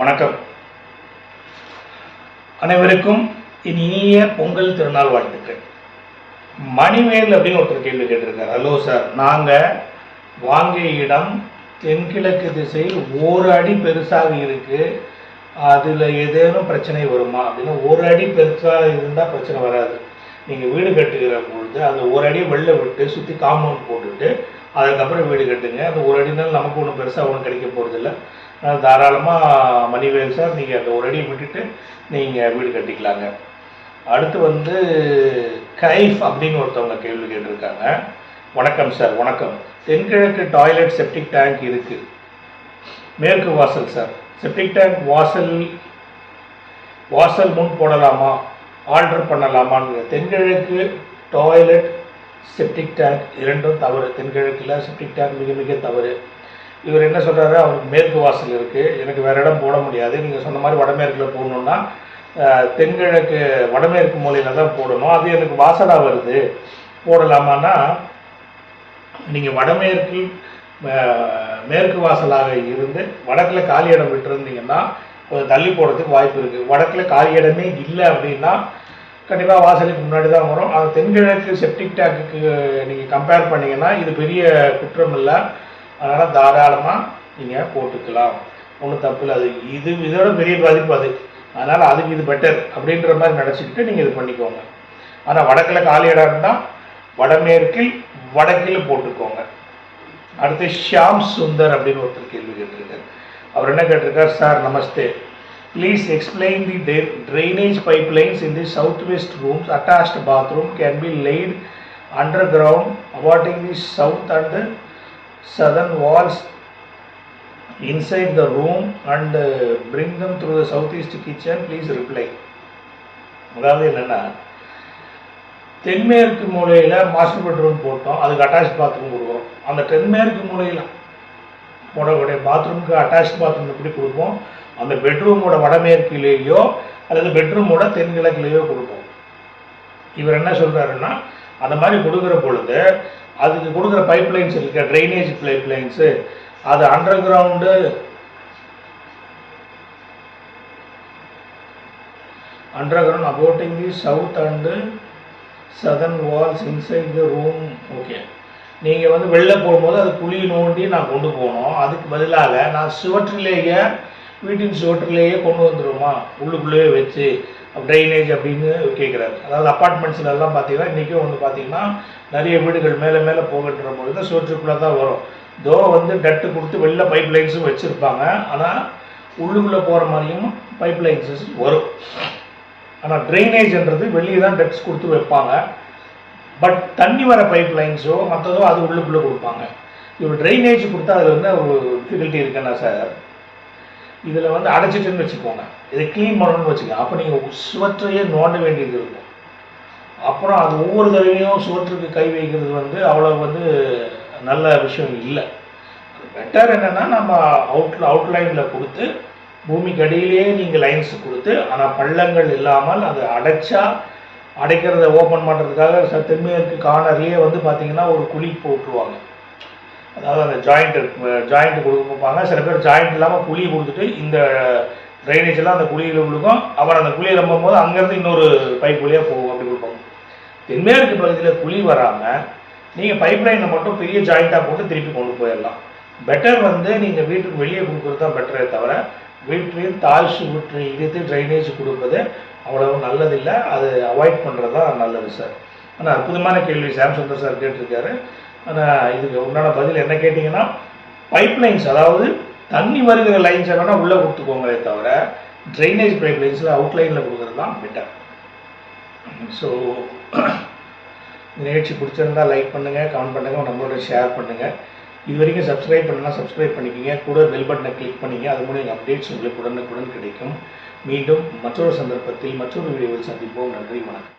வணக்கம். அனைவருக்கும் என் இனிய பொங்கல் திருநாள் வாழ்த்துக்கள். மணிமேல் அப்படின்னு ஒருத்தர் கேள்வி கேட்டிருக்காரு. ஹலோ சார் நாங்கள் வாங்கிய இடம் தென்கிழக்கு திசையில் ஒரு அடி பெருசாக இருக்கு. அதில் ஏதேனும் பிரச்சனை வருமா? அப்படின்னா ஒரு அடி பெருசாக இருந்தால் பிரச்சனை வராது. நீங்கள் வீடு கட்டுகிற பொழுது அந்த ஒரு அடி வெளில விட்டு சுற்றி காம்பவுண்ட் போட்டுட்டு அதுக்கப்புறம் வீடு கட்டுங்க. அந்த ஒரு அடினாலும் நமக்கு ஒன்றும் பெருசாக ஒன்றும் கிடைக்க போகிறதில்ல தாராளமாக மணிவேல் சார் நீங்கள் அந்த ஒரு அடியை விட்டுட்டு நீங்கள் வீடு கட்டிக்கலாங்க. அடுத்து வந்து கைஃப் அப்படின்னு ஒருத்தவங்க கேள்வி கேட்டிருக்காங்க. வணக்கம் சார் வணக்கம். தென்கிழக்கு டாய்லெட் செப்டிக் டேங்க் இருக்குது மேற்கு வாசல் சார். செப்டிக் டேங்க் வாசல் வாசல் முன் போடலாமா? ஆல்டர் பண்ணலாமான்னு தென்கிழக்கு டாய்லெட் செப்டிக் டேங்க் இரண்டும் தவறு. தென்கிழக்கில் செப்டிக் டேங்க் மிக மிக தவறு. இவர் என்ன சொல்கிறாரு அவருக்கு மேற்கு வாசல் இருக்குது எனக்கு வேற இடம் போட முடியாது. நீங்கள் சொன்ன மாதிரி வடமேற்கில் போடணுன்னா தென்கிழக்கு வடமேற்கு மூலையில் தான் போடணும். அது எனக்கு வாசலாக வருது. போடலாமான்னா நீங்கள் வடமேற்கில் மேற்கு வாசலாக இருந்து வடக்கில் காலி இடம் விட்டுருந்தீங்கன்னா கொஞ்சம் தள்ளி போடுறதுக்கு வாய்ப்பு இருக்குது வடக்கில் காலி இடமே இல்லை அப்படின்னா கண்டிப்பாக வாசலுக்கு முன்னாடி தான் வரும். அது தென்கிழக்கு செப்டிக் டேங்குக்கு நீங்கள் கம்பேர் பண்ணிங்கன்னா இது பெரிய குற்றம் இல்லை அதனால் தாராளமாக நீங்கள் போட்டுக்கலாம். ஒன்றும் தப்பு இல்லை. அது இது இதோட பெரிய பாதிப்பு அது. அதனால் அதுக்கு இது பெட்டர் அப்படின்ற மாதிரி நினச்சிக்கிட்டு நீங்கள் இது பண்ணிக்கோங்க. ஆனால் வடக்கில் காலி இடம் இருந்தால் வடமேற்கில் வடக்கில் போட்டுக்கோங்க. அடுத்து ஷியாம் சுந்தர் அப்படின்னு ஒருத்தர் கேள்வி கேட்டிருக்கார். அவர் என்ன கேட்டிருக்கார்? சார் நமஸ்தே. Please explain the drainage pipelines in the south west rooms attached bathroom can be laid underground abutting the south and southern walls inside the room and uh, bring them the south east kitchen please reply அதாவது என்னென்னா தென்மேற்கு மூலையில் master bedroom போட்டோம். அதுக்கு attach bathroom கொடுக்குறோம். அந்த தென்மேற்கு மூலையில் போடக்கூடிய பாத்ரூமுக்கு அட்டாச் பாத்ரூம் எப்படி கொடுப்போம்? அந்த பெட்ரூமோட வடமேற்கிலேயோ அல்லது பெட்ரூமோட தென்கிழக்கிலேயோ கொடுப்போம். இவர் என்ன சொல்கிறாருன்னா அந்த மாதிரி கொடுக்குற பொழுது அதுக்கு கொடுக்குற பைப் லைன்ஸ் இருக்க ட்ரைனேஜ் பைப் லைன்ஸு அது underground underground abutting the south and southern walls inside the room okay நீங்கள் வந்து வெளில போகும்போது அது குழி நோண்டி நான் கொண்டு போகணும். அதுக்கு பதிலாக நான் சுவற்றிலேயே வீட்டின் சுவற்றிலேயே கொண்டு வந்துடுமா உள்ளுக்குள்ளேயே வச்சு ட்ரைனேஜ் அப்படின்னு கேட்குறாரு அதாவது அப்பார்ட்மெண்ட்ஸ்லலாம் பார்த்தீங்கன்னா இன்றைக்கும் வந்து பார்த்தீங்கன்னா நிறைய வீடுகள் மேலே மேலே போகின்ற பொழுது சுவற்றுக்குள்ளே தான் வரும். தோ வந்து டட்டு கொடுத்து வெளில பைப் லைன்ஸும் வச்சுருப்பாங்க. ஆனால் உள்ளுக்குள்ளே போகிற மாதிரியும் பைப் லைன்ஸஸ் வரும். ஆனால் ட்ரைனேஜ்ன்றது வெளியே தான் டட்ஸ் கொடுத்து வைப்பாங்க. பட் தண்ணி வர பைப் லைன்ஸோ மற்றதோ அது உள்ளுக்குள்ளே கொடுப்பாங்க. இவர் ட்ரைனேஜ் கொடுத்தா அதில் வந்து ஒரு டிஃபிகல்ட்டி இருக்குன்னா சார் இதில் வந்து அடைச்சிட்டுன்னு வச்சுக்கோங்க. இதை க்ளீன் பண்ணணும்னு வச்சுக்கோங்க. அப்போ நீங்கள் சுவற்றையே நோண்ட வேண்டியது இருக்கும். அப்புறம் அது ஒவ்வொரு தடவையும் சுவற்றுக்கு கை வைக்கிறது வந்து அவ்வளோ வந்து நல்ல விஷயம் இல்லை. பெட்டர் என்னென்னா நம்ம அவுட் அவுட்லைனில் கொடுத்து பூமிக்கு அடியிலேயே நீங்கள் லைன்ஸ் கொடுத்து ஆனால் பள்ளங்கள் இல்லாமல் அது அடைச்சா அடைக்கிறத ஓப்பன் பண்ணுறதுக்காக ச- தென்மேற்கு கார்னர்லேயே வந்து பார்த்திங்கன்னா ஒரு குழி போட்டுருவாங்க. அதாவது அந்த ஜாயிண்ட் ஜாயிண்ட் கொடுப்பாங்க. சில பேர் ஜாயிண்ட் இல்லாமல் குழி கொடுத்துட்டு இந்த ட்ரைனேஜ் எல்லாம் அந்த குழியில் விழுகும். அப்புறம் அந்த குழியை நம்பும் போது அங்கேருந்து இன்னொரு பைப் வழியாக போகும். அப்படி கொடுப்பாங்க. தென்மேற்கு பகுதியில் குழி வராமல் நீங்கள் பைப் லைனை மட்டும் பெரிய ஜாயிண்ட்டாக போட்டு திருப்பி கொண்டு போயிடலாம். பெட்டர் வந்து நீங்கள் வீட்டுக்கு வெளியே கொடுக்குறது தான் பெட்டரே தவிர வீட்டிலையும் தாழ்ச்சி சுவற்றை இழுத்து ட்ரைனேஜ் கொடுப்பது அவ்வளவு நல்லதில்லை. அது அவாய்ட் பண்ணுறது தான் நல்லது சார் ஆனால் அற்புதமான கேள்வி. சாம் சுந்தர் சார் கேட்டிருக்காரு. ஆனால் இதுக்கு உண்டான பதில் என்ன கேட்டிங்கன்னா பைப் லைன்ஸ் அதாவது தண்ணி வருகிற லைன்ஸை வேணால் உள்ளே கொடுத்துக்கோங்களே தவிர ட்ரைனேஜ் பைப் லைன்ஸில் அவுட்லைனில் கொடுக்குறது தான் பெட்டர் ஸோ நிகழ்ச்சி பிடிச்சிருந்தா லைக் பண்ணுங்கள் கமெண்ட் பண்ணுங்கள் நம்மளோட ஷேர் பண்ணுங்கள் இது வரைக்கும் சப்ஸ்கிரைப் பண்ணலாம் சப்ஸ்கிரைப் பண்ணிக்கிங்க. கூட பெல் பட்டனை கிளிக் பண்ணிங்க. அது மூலம் எங்கள் அப்டேட்ஸ் உங்களுக்கு உடனுக்குடன் கிடைக்கும். மீண்டும் மற்றொரு சந்தர்ப்பத்தில் மற்றொரு வீடியோவில் சந்திப்போம். நன்றி வணக்கம்.